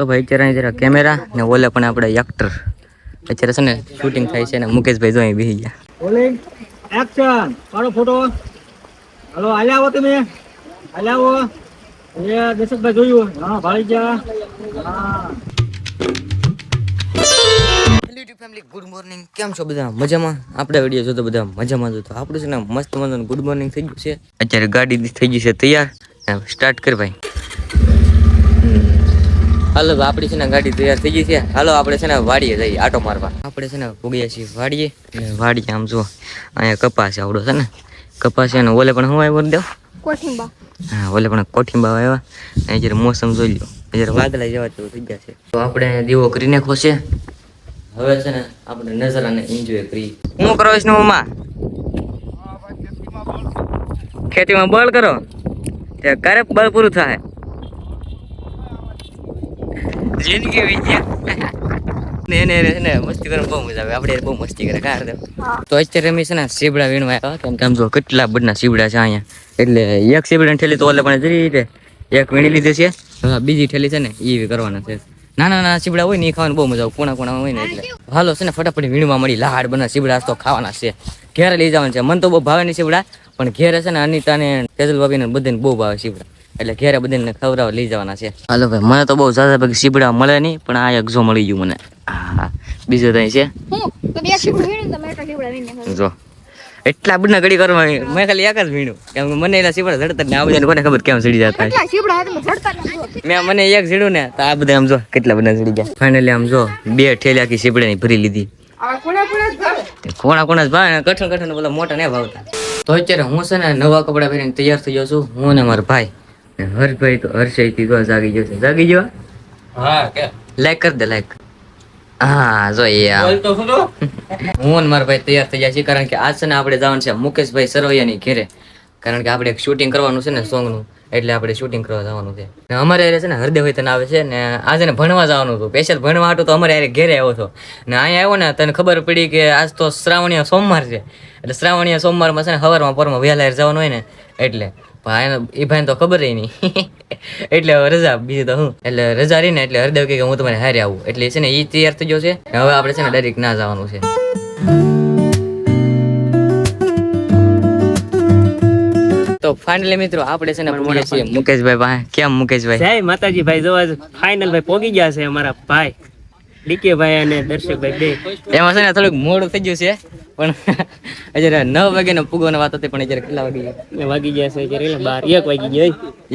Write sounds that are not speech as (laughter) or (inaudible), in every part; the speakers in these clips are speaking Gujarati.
તો ભાઈ અત્યારે જરા કેમેરા ને ઓલે પણ આપણે એક્ટર અત્યારે છે ને શૂટિંગ થાય છે ને મુકેશભાઈ જો અહીં બેસી ગયા. રોલિંગ એક્શન મારો ફોટો હલો હાલે આવો તમે. હાલે આવો. એ દશરથભાઈ જોયું. હા ભાઈ ગયા. હા યુટ્યુબ ફેમિલી ગુડ મોર્નિંગ કેમ છો બધા? મજામાં? આપણે વીડિયો જોતો બધા મજામાં જોતો. આપણું છે ને મસ્ત મજાનું ગુડ મોર્નિંગ થઈ ગયું છે. અત્યારે ગાડી થઈ ગઈ છે તૈયાર. સ્ટાર્ટ કર ભાઈ. હાલો આપણી છે ને ગાડી તૈયાર થઈ ગઈ છે. હાલો આપણે છે ને વાડીએ જઈએ આટો મારવા. આપણે છે ને પૂગીએ છીએ વાડીએ. અને વાડીએ આમ જુઓ અહીંયા કપાસ આવડો છે ને. કપાસ છે ને ઓલે પણ હું આવ્યો દેવ? કોઠીંબા. હા ઓલે પણ કોઠીંબા આવ્યા અને જ્યારે મોસમ જોઈ લો જ્યારે વાદળા જેવા જેવું થઈ ગયા છે. તો આપણે દીવો કરીને ખોશે. હવે છે ને આપણે નજારાને એન્જોય કરી હું કરો છો મમ્મા ખેતીમાં બળ કરો. ત્યારે ક્યારે બળ પૂરું થાય. જિંદગી વિજ્ઞાન એને એને મસ્તી કરવાની બહુ મજા આવે. આપણે બહુ મસ્તી કરે કાર તો અત્યારે અમે છે ને સીબડા વીણવા આવ્યા કેમ કે આમ જો કેટલા બધા સીબડા છે અહીંયા. એટલે એક સીબડાની ઠેલી તો ઓલે પણ જરી રીતે એક વીણી લીધી છે. બીજી ઠેલી છે ને એ કરવાના છે. નાના નાના સીબડા હોય ને એ ખાવાની બહુ મજા આવે. કોણા કોણા હોય ને એટલે. હાલો છે ને ફટાફટ વીણવા મળી. લાડ બના સીબડા તો ખાવાના છે. ઘેરે લઈ જવાના છે. મને તો બહુ ભાવે નહીં સીબડા પણ ઘેર છે ને અનિતા ને તેજલ ભાભી ને બધાને બહુ ભાવે સીબડા એટલે ઘેરે બધાને ખવડાવવા લઈ જવાના છે. હાલો ભાઈ મને તો બહુ ઝાઝા ભાઈ સીબડા મળે નહીં પણ આ એક જો મળી ગયું મને. હા બીજું તો છે. જો. એટલા બધા ઘડી કરવા મેં ખાલી એક જ વીણું કેમ કે મને એના સીપડા ઝડતા ને આ બધાને કોને ખબર કેમ ચડી જતા. મેં મને એક ઝીડું ને તો આ બધા આમ જો કેટલા બધા ચડી ગયા. ફાઇનલી આમ જો બે ઠેલી આખી સીપડાની ભરી લીધી. કોણે કોણે જ ભાવે. ભાવે કઠણ કઠણ પેલા મોટા ને ભાવતા. તો અત્યારે હું છે ને નવા કપડા પહેરીને તૈયાર થઈ જાઉં છું. હું ને મારો ભાઈ. હર્ષભાઈ તો હર્ષઈ થી તો જાગી ગયો છે. જાગી ગયો? હા કે લાઈક કર દે લાઈક હા જો યાર હું મારા ભાઈ તૈયાર થઈ ગયા છીએ કારણ કે આજ છે ને આપણે જવાનું છે મુકેશભાઈ સરવૈયાની ઘેરે. કારણ કે આપણે એક શૂટિંગ કરવાનું છે ને સોંગનું એટલે આપણે શૂટિંગ કરવા જવાનું છે. ને અમારે હારે છે ને હરદેવ હોય તને આવે છે ને આજે ને ભણવા જવાનું હતું. સ્પેશિયલ ભણવા હતું તો અમારે હારે ઘેરે આવ્યો હતો. ને અહીંયા આવ્યો ને તને ખબર પડી કે આજ તો શ્રાવણીય સોમવાર છે. એટલે શ્રાવણીય સોમવારમાં છે ને હવારમાં પરમાં વહેલા જવાનું હોય ને એટલે ભાઈ એ ભાઈને તો ખબર નહીં. (laughs) એટલે હવે રજા બીજું તો હું એટલે રજા રહી ને એટલે હરદેવ કે હું તમારે હારે આવું. એટલે છે ને એ તૈયાર થઈ ગયો છે. હવે આપણે છે ને ડાયરેક્ટ ના જવાનું છે. તો ફાઇનલી મિત્રો આપણે છે ને છીએ. મુકેશભાઈ ભાઈ કેમ મુકેશભાઈ? જય માતાજી ભાઈ જોવા ફાઇનલ ભાઈ પોગી ગયા છે અમારા ભાઈ. ડીકે ભાઈ અને દર્શકભાઈ બે. એમાં છે ને થોડુંક મોડું થઈ ગયું છે પણ અત્યારે નવ વાગ્યાનો પૂગવાની વાત હતી પણ અત્યારે કેટલા વાગી ગયા? વાગી ગયા છે અત્યારે બાર એક વાગી ગયા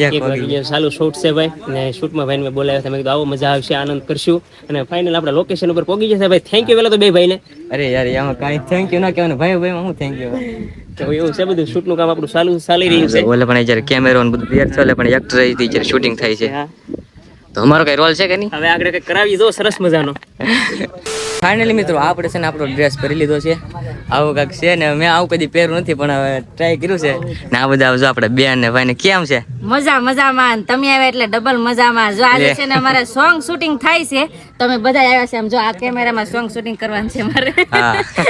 એક વાગી ગયા. સારું શૂટ છે ભાઈ ને શૂટમાં ભાઈને મેં બોલાવ્યા હતા મેં કીધું આવો મજા આવશે આનંદ કરશું. અને ફાઇનલ આપણે લોકેશન ઉપર પોગી જશે ભાઈ થેન્ક યુ પેલા તો બે ભાઈને. અરે યાર એમાં કાંઈ થેન્ક યુ ના કહેવાનું. ભાઈ ભાઈ હું થેન્ક યુ તો એવું છે બધું શૂટનું કામ આપણું ચાલુ ચાલી રહ્યું છે. ઓલે પણ અત્યારે કેમેરો બધું તૈયાર છે એટલે પણ એક્ટર અત્યારે શૂટિંગ થાય છે. તો અમારો કઈ રોલ છે કે નહીં? હવે આગળ કઈ કરાવી દો સરસ મજાનો. (laughs) ફાઇનલી મિત્રો આપણે છે ને આપણો ડ્રેસ પહેરી લીધો છે. આવું કાંક છે ને મેં આવું કદી પહેર્યું નથી પણ હવે ટ્રાય કર્યું છે. ને આ બધા જો આપણે બેન ને ભાઈ ને કેમ છે? મજા મજામાં. તમે આવ્યા એટલે ડબલ મજામાં. જો આજે છે ને અમારે સોંગ શૂટિંગ થાય છે તમે બધા આવ્યા છે આમ જો આ કેમેરામાં સોંગ શૂટિંગ કરવાનું છે મારે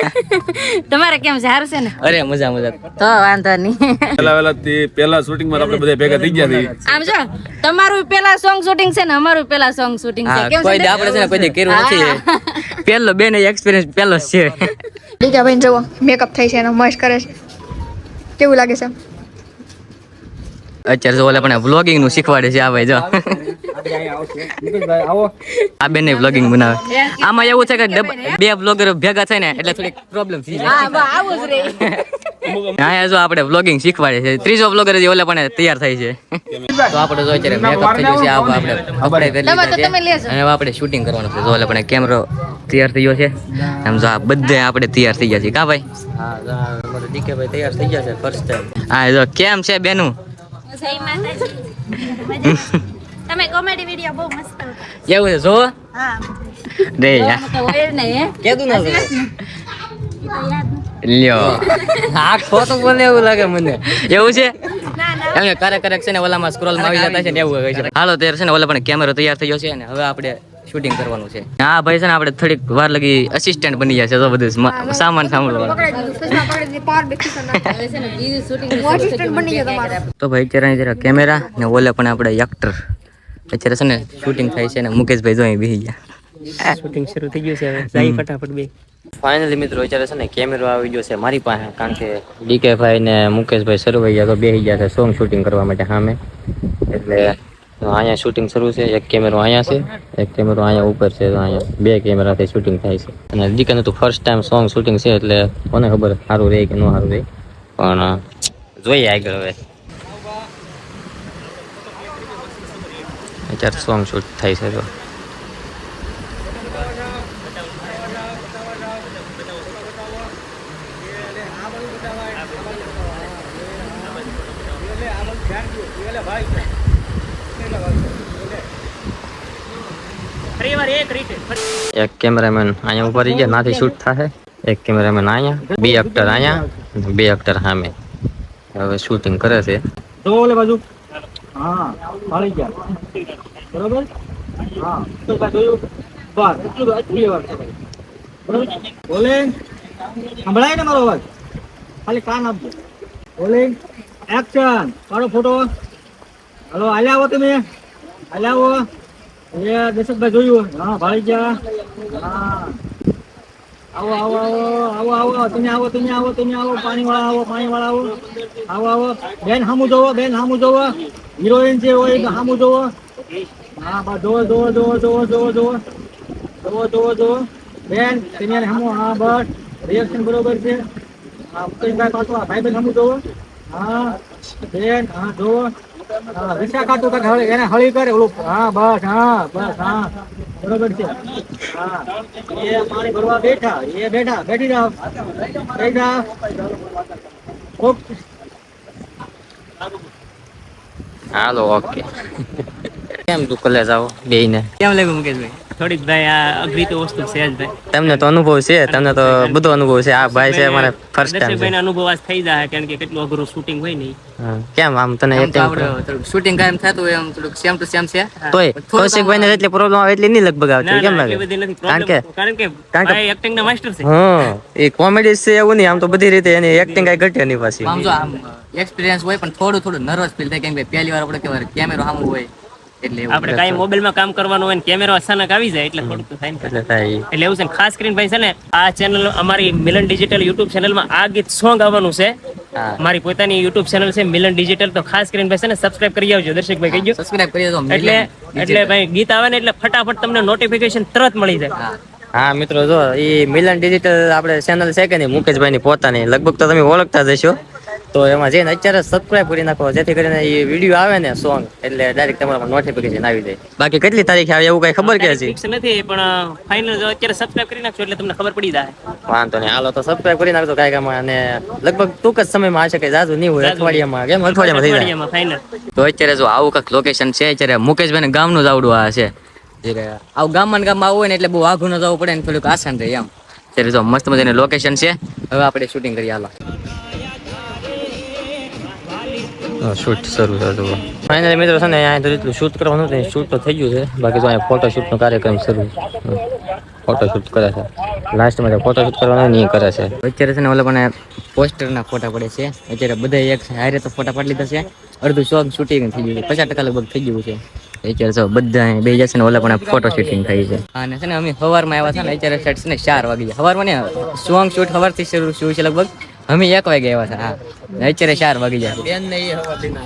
(laughs) તમારે કેમ છે? સારું છે ને? અરે મજા મજા. તો વાંધો નહીં. પહેલા પહેલા તે શૂટિંગમાં આપણે બધા ભેગા થઈ ગયા હતી આમ જો તમારું પેલા સોંગ શૂટિંગ છે ને અમારું પેલા સોંગ શૂટિંગ છે. કેમ છે આપણે છે ને કોઈ કર્યું નથી. પહેલો બેન એક્સપિરિયન્સ પહેલો છે. ડીકા ભાઈ જુઓ મેકઅપ થઈ છે એનો મસ્ત કરે છે. કેવું લાગે છે? અત્યારે જો ઓલે પણ વ્લોગિંગનું શીખવાડે છે આ ભાઈ જો. આ બેને વ્લોગિંગ બનાવે. આમાં એવું છે કે બે વ્લોગર ભેગા થાય ને એટલે થોડીક પ્રોબ્લેમ થઈ જાય. આવો જ રહે. અહીંયા જો આપણે વ્લોગિંગ શીખવાડે છે ત્રીજો વ્લોગર જે ઓલા પણ તૈયાર થાય છે. તો આપણે જો અત્યારે મેકઅપ થઈ ગયો છે આ આપણે કપડાં કરી લીધા છે. તમે લેજો. અને આપણે શૂટિંગ કરવાનું છે. જો ઓલા પણ કેમેરો તૈયાર થઈ ગયો છે. એમ જો આ બધે આપણે તૈયાર થઈ ગયા છે કા ભાઈ? હા અમારો ડીકે ભાઈ તૈયાર થઈ ગયા છે ફર્સ્ટ ટાઈમ હા જો કેમ છે બેનું? જય માતાજી (laughs) તમે કોમેડી વિડિયો બહુ મસ્ત. કેવું છે જો હા. રે યાર. કેતું ના તો યાદ. લ્યો. (laughs) આ ખોટું બોલે એવું લાગે મને. એવું છે? ના ના. એમને ક્યારેક ક્યારેક છે ને ઓલામાં સ્ક્રોલમાં આવી જતા છે ને એવું હોય છે. હાલો ત્યારે છે ને ઓલા પણ કેમેરો તૈયાર થઈ ગયો છે ને હવે આપણે શૂટિંગ કરવાનું છે. હા ભાઈ છે ને આપણે થોડીક વાર લગી અસિસ્ટન્ટ બની જશે છે તો બધું સામાન સાંભળવાનું. (laughs) તો ભાઈ અત્યારે જરા કેમેરા ને ઓલે પણ આપણે એક્ટર અત્યારે છે ને શૂટિંગ થાય છે ને મુકેશભાઈ જો અહીં બેસી ગયા. શૂટિંગ શરૂ થઈ ગયું છે હવે. જાય ફટાફટ બે ફાઇનલી મિત્રો, અત્યારે છે ને કેમેરો આવી ગયો છે મારી પાસે, કારણ કે ડીકે ભાઈ ને મુકેશભાઈ શરૂ ગયા તો બેસી ગયા છે સોંગ શૂટિંગ કરવા માટે સામે. એટલે અહીંયા શૂટિંગ શરૂ છે, એક કેમેરો અહીંયા છે, એક કેમેરો અહીંયા ઉપર છે, તો અહીંયા બે કેમેરાથી શૂટિંગ થાય છે. અને દીકાને તો ફર્સ્ટ ટાઈમ સોંગ શૂટિંગ છે, એટલે કોને ખબર સારું રહે કે ન સારું રહે પણ જોઈએ આગળ હવે. અત્યારે સોંગ શૂટ થાય છે તો. એક કેમેરામેન અહીંયા ઉપર રહી ગયા નાથી શૂટ થાય એક કેમેરામેન અહીંયા બે એક્ટર અહીંયા અને બે એક્ટર સામે. હવે શૂટિંગ કરે છે. જો ઓલે બાજુ. હા ફાળી ગયા. બરોબર? હા. તો કાંઈ જોયું બસ એટલું એટલી વાર છે ભાઈ. બરોબર? બોલે? સંભળાય ને મારો અવાજ? ખાલી કાન આપજો. બોલે? એક્શન મારો ફોટો હલો હાલે આવો તમે. હાલે આવો. એ દશરથભાઈ જોયું. હા, ભાળી ગયા. હા. આવો આવો આવો આવો આવો તમે આવો તમે આવો તમે આવો. પાણી વાળા આવો પાણી વાળા આવો. આવો આવો. બેન સામું જોવો, બેન સામું જોવો. હિરોઈન છે હોય સામું જોવો. હા, બા, જોવો જોવો જોવો જોવો જોવો જોવો. જોવો જોવો જોવો. બેન, તમે સામું હા, બસ. રિએક્શન બરોબર છે. હા મુકેશભાઈ પાછું ભાઈ બેન સામું જોવો. હા, બેન, હા, જોવો. હા રિક્ષા કાંઈક એને હળી કરે ઓલું હા બસ હા બસ હા. બરોબર છે. હા. એ પાણી ભરવા બેઠા એ બેઠા બેઠી જાઓ. બેઠી જાઓ. ખૂબ હાલો ઓકે. (laughs) કેમ તું કલેજ આવો? ને કેમ લાગ્યું મુકેશભાઈ? થોડીક ભાઈ આ અઘરી તો વસ્તુ છે જ ભાઈ. તમને તો અનુભવ છે તમને તો બધો અનુભવ છે. આ ભાઈ છે મારે ફર્સ્ટ ટાઈમ છે. અનુભવ આજ થઈ જાય કારણ કે કેટલું અઘરું શૂટિંગ હોય નહીં કેમ આમ તને શૂટિંગ કાયમ થતું હોય આમ થોડુંક સેમ ટુ સેમ છે. તોય કૌશિકભાઈ ને એટલી પ્રોબ્લેમ આવે એટલી નહીં લગભગ આવતી કેમ લાગે? કારણ કે કારણ કે ભાઈ એક્ટિંગ ના માસ્ટર છે. હા એ કોમેડી છે એવું નહીં આમ તો બધી રીતે એની એક્ટિંગ કઈ ઘટે નહીં પાછી. આમ જો આમ એક્સપિરિયન્સ હોય પણ થોડું થોડું નર્વસ ફીલ થાય કેમ કે પહેલી વાર આપણે કેવા કેમેરો સામું હોય. આપણે કાંઈ મોબાઈલમાં કામ કરવાનું હોય ને કેમેરો અચાનક આવી જાય એટલે થોડુંક થાય ને. એટલે એવું છે ખાસ કરીને ભાઈ છે ને આ ચેનલ અમારી મિલન ડિજિટલ યુટ્યુબ ચેનલમાં આ ગીત સોંગ આવવાનું છે. મારી પોતાની યુટ્યુબ ચેનલ છે મિલન ડિજિટલ તો ખાસ કરીને ભાઈ છે ને સબસ્ક્રાઇબ કરી આવજો દર્શકભાઈ કહી સબસ્ક્રાઇબ કરી આવજો એટલે એટલે ભાઈ ગીત આવે ને એટલે ફટાફટ તમને નોટિફિકેશન તરત મળી જાય. હા. મિત્રો જો એ મિલન ડિજિટલ આપણે ચેનલ છે કે નહીં મુકેશભાઈ ની પોતાની. લગભગ તો તમે ઓળખતા જ હશો. તો એમાં જઈને અત્યારે સબસ્ક્રાઇબ કરી નાખો. જેથી કરીને એ વીડિયો આવે ને સોંગ એટલે ડાયરેક્ટ તમારા નોટિફિકેશન આવી જાય. બાકી કેટલી તારીખે આવે એવું કઈ ખબર કે હજી નથી પણ ફાઇનલ અત્યારે સબસ્ક્રાઇબ કરી નાખજો એટલે તમને ખબર પડી જાય. વાંધો નહીં. હાલો તો સબસ્ક્રાઇબ કરી નાખજો કાંઈક આમાં. અને લગભગ ટૂંક જ સમયમાં આવશે કે જાજુ નહીં હોય અઠવાડિયામાં કેમ? અઠવાડિયામાં થઈ જાય. ફાઇનલ તો અત્યારે જો આવું કંઈક લોકેશન છે અત્યારે મુકેશભાઈ ગામનું જ આવડું આ છે. આવું ગામમાં ગામમાં આવું હોય ને એટલે બહુ આઘું ન જવું પડે ને થોડુંક આસાન રહે એમ. ત્યારે જો મસ્ત મજાની લોકેશન છે. હવે આપણે શૂટિંગ કરીએ હાલો. શૂટ શરૂ થતું ફાઇનલી મિત્રો છે ને, અહીંયા તો શૂટ કરવાનું હતું શૂટ તો થઈ ગયું છે. બાકી તો અહીંયા ફોટોશૂટનો કાર્યક્રમ શરૂ. ફોટોશૂટ કરે છે. લાસ્ટમાં તો ફોટોશૂટ કરવાનું નહીં કરે છે. અત્યારે છે ને, ઓલા પણ પોસ્ટરના ફોટા પડે છે. અત્યારે બધા એક હારે તો ફોટા પાડી લીધા છે. અડધું શોખ શૂટિંગ થઈ ગયું છે. પચાસ ટકા લગભગ થઈ ગયું છે. અત્યારે જો બધા બે જશે ને, ઓલા પણ ફોટો શૂટિંગ થઈ છે. અને છે ને, અમે સવારમાં આવ્યા છે ને, અત્યારે સેટ છે ને, ચાર વાગી ગયા સવારમાં ને સોંગ શૂટ સવારથી શરૂ શરૂ છે લગભગ. અમે એક વાગે આવ્યા છે હા. ને અત્યારે ચાર વાગી જાય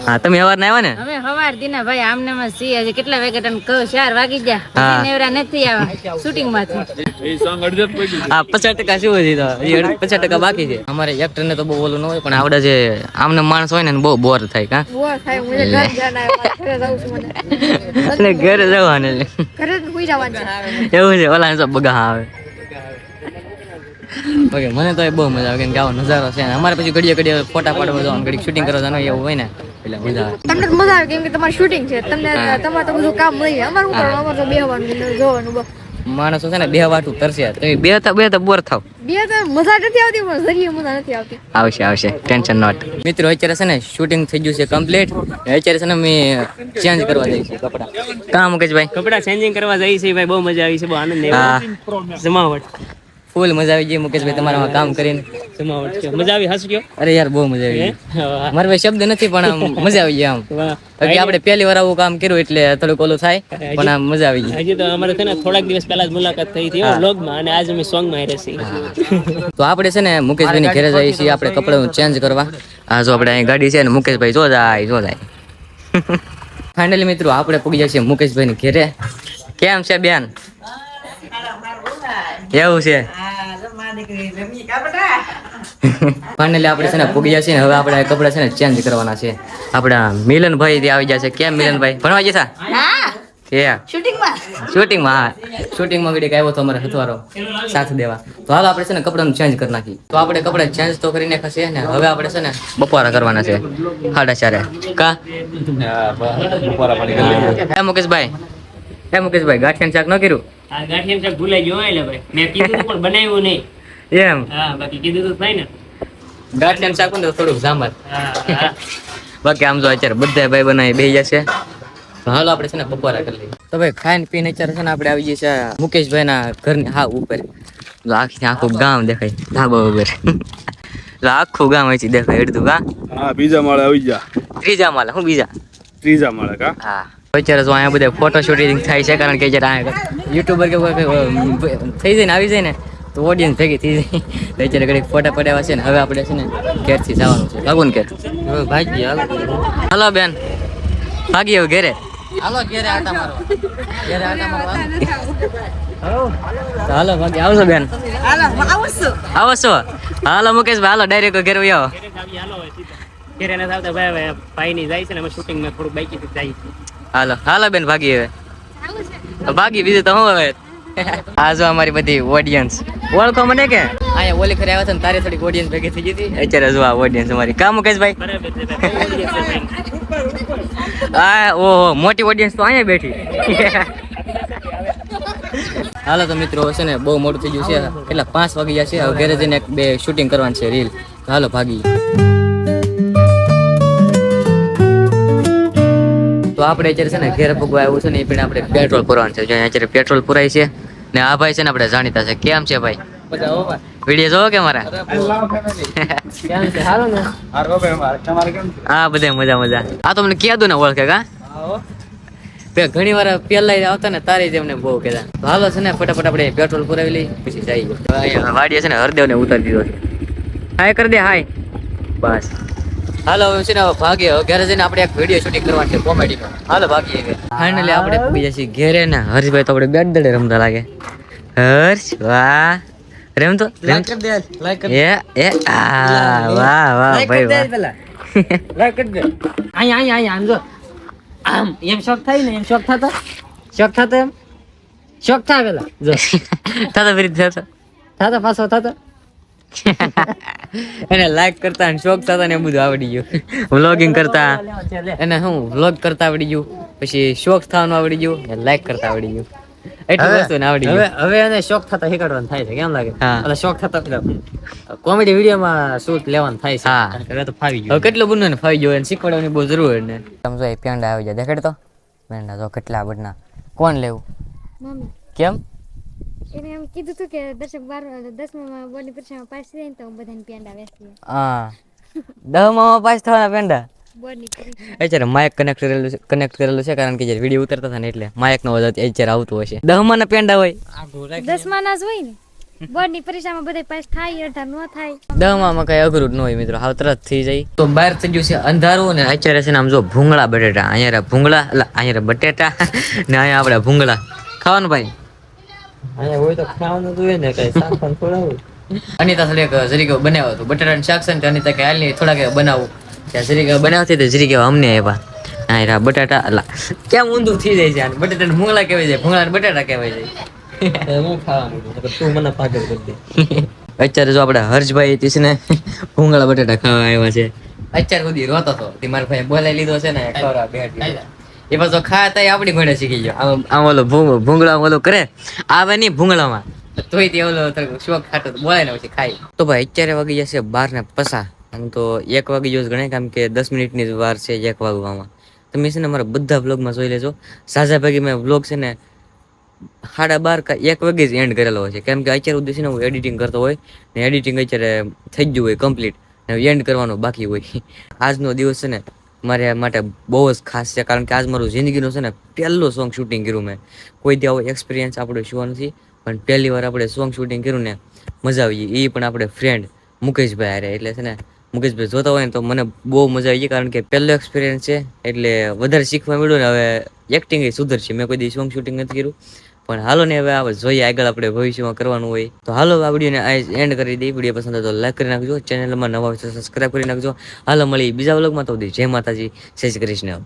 હા તમે સવારના આવ્યા ને? અમે હવાર દિના ભાઈ આમને માં સી આજે કેટલા વાગે તને કહો? ચાર વાગી ગયા. હા. નેવરા નથી આવા શૂટિંગમાંથી એ સોંગ અડધે જ પડી હા પચાસ ટકા શું હજી તો? એ પચાસ ટકા બાકી છે. અમારે એક્ટર ને તો બહુ ઓલું ન હોય પણ આવડે જે આમને માણસ હોય ને બહુ બોર થાય કા બોર થાય હું ઘર આવ્યા ઘરે જાઉં છું મને. (laughs) એટલે ઘરે જવાનું ઘરે જ સુઈ જવાનું છે. એવું છે ઓલા બગા આવે. ઓકે મને તો એ બહુ મજા આવે કેમ કે આવો નજારો છે અમારે પછી ઘડીએ ઘડીએ ફોટા પાડવા જવાનું ઘડીક શૂટિંગ કરવા જવાનું એવું હોય ને. એટલે મજા આવે. તમને મજા આવે કેમ કે તમારી શૂટિંગ છે. તમને તમારે તો બધું કામ મળી જાય અમારે શું કરવાનું? અમારે તો બેહવાનું જોવાનું માણસો છે ને બે વાટું તરશે તમે બે તો બે તો બોર થાવ. બે તો મજા નથી આવતી પણ જરીએ મજા નથી આવતી. આવશે આવશે. ટેન્શન નોટ મિત્રો અત્યારે છે ને શૂટિંગ થઈ ગયું છે કમ્પ્લીટ અત્યારે છે ને મેં ચેન્જ કરવા જઈએ છીએ કામ કામ મુકેશભાઈ કપડા ચેન્જિંગ કરવા જઈએ છીએ ભાઈ. બહુ મજા આવી છે બહુ આનંદ જમાવટ. ફૂલ મજા આવી ગઈ મુકેશભાઈ તમારામાં કામ કરીને. મજા આવી હસ ગયો? અરે યાર બહુ મજા આવી મારા પાસે શબ્દ નથી પણ આમ (laughs) મજા આવી ગઈ આમ. કે આપણે પહેલી વાર આવું કામ કર્યું એટલે થોડુંક ઓલું થાય પણ આમ મજા આવી ગઈ. હજી તો અમારે છે ને થોડાક દિવસ પહેલા જ મુલાકાત થઈ હતી વ્લોગમાં અને આજ અમે સોંગમાં રહેશે તો આપણે છે ને મુકેશભાઈ ની ઘરે જઈએ છીએ આપણે કપડાં ચેન્જ કરવા. આ જો આપણે અહીં ગાડી છે ને મુકેશભાઈ જો જાય જો જાય. (laughs) ફાઇનલી મિત્રો આપણે પૂગી જઈએ મુકેશભાઈ ની ઘરે. કેમ છે બેન? એવું છે? ફાઇનલી આપણે છે ને પૂગ્યા ને હવે આપણે કપડાં છે ને ચેન્જ કરવાના છે. આપણા મિલનભાઈ થી આવી ગયા છે. કેમ મિલનભાઈ? ભણવા જતા શૂટિંગમાં શૂટિંગમાં ઘડીક આવ્યો તો અમારે હથવારો સાથ દેવા. તો હાલ આપણે છે ને કપડાનું ચેન્જ કરી નાખી. તો આપણે કપડા ચેન્જ તો કરીને નાખ્યા ને હવે આપણે છે ને બપોરા કરવાના છે. સાડા ચારે. કા. હે મુકેશભાઈ. હે મુકેશભાઈ ગાંઠિયાનું શાક ન કર્યું? ગાંઠિયાનું શાક ભૂલાઈ ગયો એટલે મેં કીધું પણ બનાવ્યું નહીં. એમ. હા બાકી કીધું તો થાય ને. ગાંઠિયાનું શાક ને થોડુંક જામર. બાકી આમ જો અત્યારે બધા ભાઈ બનાવી બે જશે. હાલો આપણે છે ને બપોરા કરી લઈએ. તો ભાઈ ખાઈને પીને અત્યારે છે ને આપણે આવી જઈએ છીએ મુકેશભાઈ ના ઘરની હા ઉપર. આખી આખું ગામ દેખાય ધાબા ઉપર. આખું ગામ અહીંથી દેખાય અડધું કા? હા બીજા માળે આવી જા ત્રીજા માળે હું બીજા? ત્રીજા માળે કા? હા. અત્યારે જો અહીંયા બધા ફોટો શૂટિંગ થાય છે કારણ કે જ્યારે અહીંયા યુટ્યુબર કે થઈ જાય ને આવી જાય ને. તો ઓડિયન્સ ભેગી થઈ તો અત્યારે ઘડીક ફોટા પડાવ્યા છે ને હવે આપણે છે ને ઘેરથી જવાનું છે. ભાગુન ઘેર. ભાગી હાલો. બેન. ભાગી હવે ઘેરે. હાલો ઘેરે આટા મારો ઘેરે આટા મારો હાલો ભાગી. આવશો બેન? આવો છો હાલો મુકેશ હાલો ડાયરેક્ટ ઘેર આવો. ઘરે જ આવી હાલો હવે સીધા. ઘરે નથી આવતા ભાઈ હવે ભાઈ ની જાય છે ને અમે શૂટિંગમાં થોડું બાઈકી થી જાય હાલો હાલો બેન ભાગી હવે. ભાગી બીજું તો હું હવે? (laughs) આ જો અમારી બધી ઓડિયન્સ ઓળખો મને કે? અહીંયા ઓલી ખરે આવ્યા છે ને તારે થોડીક ઓડિયન્સ ભેગી થઈ ગઈ હતી. અત્યારે જો આ ઓડિયન્સ અમારી. કા મુકેશભાઈ. આ ઓહો મોટી ઓડિયન્સ તો અહીંયા બેઠી. (laughs) હાલો તો મિત્રો છે ને બહુ મોટું થઈ ગયું છે. કેટલા પાંચ વાગી ગયા છે. હવે ઘરે જઈને એક બે શૂટિંગ કરવાનું છે રીલ હાલો ભાગી. તો આપણે અત્યારે છે ને ઘેર ભગવા આવ્યું છે ને એ પણ આપણે પેટ્રોલ પુરવાનું છે. જો અત્યારે પેટ્રોલ પુરાય છે. ને આ ભાઈ છે ને આપણે જાણીતા છે. કેમ છે ભાઈ? વીડિયો જોવો કે મારા હા બધા મજા મજા. આ તો મને કીધું ને ઓળખે કા ઘણી વાર પેલા આવતા ને તારી જ એમને બહુ કહેતા. તો હાલો છે ને ફટાફટ આપણે પેટ્રોલ પુરાવી લઈ પછી જઈએ. વાડીએ છે ને હરદેવ ને ઉતારી દીધો છે. હાય કરી દે હાય. બસ. હાલો હવે છે ને ભાગીએ ઘરે જઈને આપણે એક વીડિયો શૂટિંગ કરવાની છે કોમેડીનો હાલો ભાગીએ ફાઇનલી આપણે બીજા છીએ ઘેરે ને. હર્ષભાઈ તો આપણે બેટ દડે રમતા લાગે. હર્ષ વાહ. રમતો કર એ એ આ વાહ વાહ ભાઈ વાહ. અહીંયા અહીંયા (laughs) આય આમ જો. આમ એમ શોખ થાય ને એમ શોખ થતા? શોખ થતો એમ? શોખ થાય પેલા. જો. (laughs) થતો ફરી થતો. થતો પાછો થતો? (laughs) એને લાઈક કરતા અને શોખ થતા ને બધું આવડી ગયું. વ્લોગિંગ કરતા એને હું વ્લોગ કરતા આવડી ગયું પછી શોખ થવાનું આવડી ગયું લાઈક કરતા આવડી ગયું. એટલું વસ્તુ આવડી હવે હવે એને શોખ થતા શીખવાડવાનું થાય છે કેમ લાગે? એટલે શોખ થતા કોમેડી વિડીયોમાં શૂટ લેવાનું થાય છે. હા. કારણ તો ફાવી ગયું. કેટલું બધું ને ફાવી ગયું એને શીખવાડવાની બહુ જરૂર ને. પેંડા આવી જાય દેખાડ તો? પેંડા તો કેટલા બડના કોણ લેવું? કેમ? એને એમ કીધું હતું કે દર્શક બાર દસમામાં બોર્ડની પરીક્ષામાં પાસ થઈ જાય ને તો બધાને પેંડા વેચીએ. હા. દહમાં પાસ થવાના પેંડા? અત્યારે માઇક કનેક્ટ કરેલું છે કનેક્ટ કરેલું છે કારણ કે જ્યારે વીડિયો ઉતરતા હતા ને એટલે માયક નો વધારે અત્યારે આવતું હશે દહમાં ના પેંડા હોય? દસમાના જ હોય ને. બોર્ડની પરીક્ષામાં બધા પાસ થાય અઢાર ન થાય. દહમાં કઈ અઘરું જ ન હોય મિત્રો હાવ તરત થઈ જાય. તો બહાર થઈ ગયું છે અંધારું ને અત્યારે છે ને આમ જો ભૂંગળા બટેટા અહીંયા ભૂંગળા એટલે અહીંયા બટેટા (laughs) ને અહીંયા આપણે ભૂંગળા. ખાવાનું ભાઈ? અહીંયા હોય તો ખાવાનું જોઈએ ને કઈ સાફન ખોડાવું અનિતા થોડીક જરીક બનાવ્યો હતો. બટેટાનું શાક છે ને અનિતા કે હાલ થોડાક બનાવું. ત્યાં જરીક બનાવતી હતી જરીક અમને આવ્યા હા એરા બટાટા અલા કેમ ઊંધું થઈ જાય છે બટાટા ભૂંગળા કહેવાય જાય ભૂંગળા બટાટા કહેવાય જાય હું ખાવાનું તું મને પાગલ કરી દે. અત્યારે જો આપણે હર્ષભાઈ તે ને ભૂંગળા બટાટા ખાવા આવ્યા છે. અત્યાર સુધી રોતો હતો મારા ભાઈ બોલાવી લીધો છે ને ખવડાવવા બેઠી એ પાછો ખાતા આપણી ઘોડે શીખી ગયો. આમ આમ ઓલો ભૂંગળા ઓલો કરે? આવે નહીં ભૂંગળામાં. તોય તે ઓલો શોખ ખાતો બોલાય ને પછી ખાઈ તો ભાઈ અત્યારે વાગી જશે બાર ને પસા. આમ તો એક વાગી જશે ગણાય કારણ કે દસ મિનિટની જ વાર છે એક વાગવામાં. તમે છે ને મારા બધા વ્લોગમાં જોઈ લેજો. સાજા ભાગી મેં વ્લોગ છે ને સાડા બાર કા એક વાગે જ એન્ડ કરેલો હોય છે. કેમ કે અત્યારે સુધી ને હું એડિટિંગ કરતો હોય ને એડિટિંગ અત્યારે થઈ ગયું હોય કમ્પ્લીટ ને એન્ડ કરવાનું બાકી હોય. (laughs) આજનો દિવસ છે ને મારે માટે બહુ જ ખાસ છે, કારણ કે આજ મારું જિંદગીનું છે ને પહેલું સોંગ શૂટિંગ કર્યું મેં. કોઈ દી આવો એક્સપિરિયન્સ આપણો શો નથી, પણ પહેલી વાર આપણે સોંગ શૂટિંગ કર્યું ને મજા આવી એ પણ આપણે ફ્રેન્ડ મુકેશભાઈ હારે. એટલે છે ને મુકેશભાઈ જોતા હોય ને તો મને બહુ મજા આવી કારણ કે પહેલો એક્સપિરિયન્સ છે, એટલે વધારે શીખવા મળ્યું ને હવે એક્ટિંગ સુધરશે. મેં કોઈ દી સોંગ શૂટિંગ નથી કર્યું. પણ હાલો ને હવે આવે જોઈએ આગળ આપણે ભવિષ્યમાં કરવાનું હોય. તો હાલો આ વિડીયોને આ એન્ડ કરી દઈ વીડિયો પસંદ તો લાઈક કરી નાખજો. ચેનલમાં નવા સબસ્ક્રાઈબ કરી નાખજો. હાલો મળી બીજા વ્લોગમાં તો જય માતાજી. શ્રી કૃષ્ણ.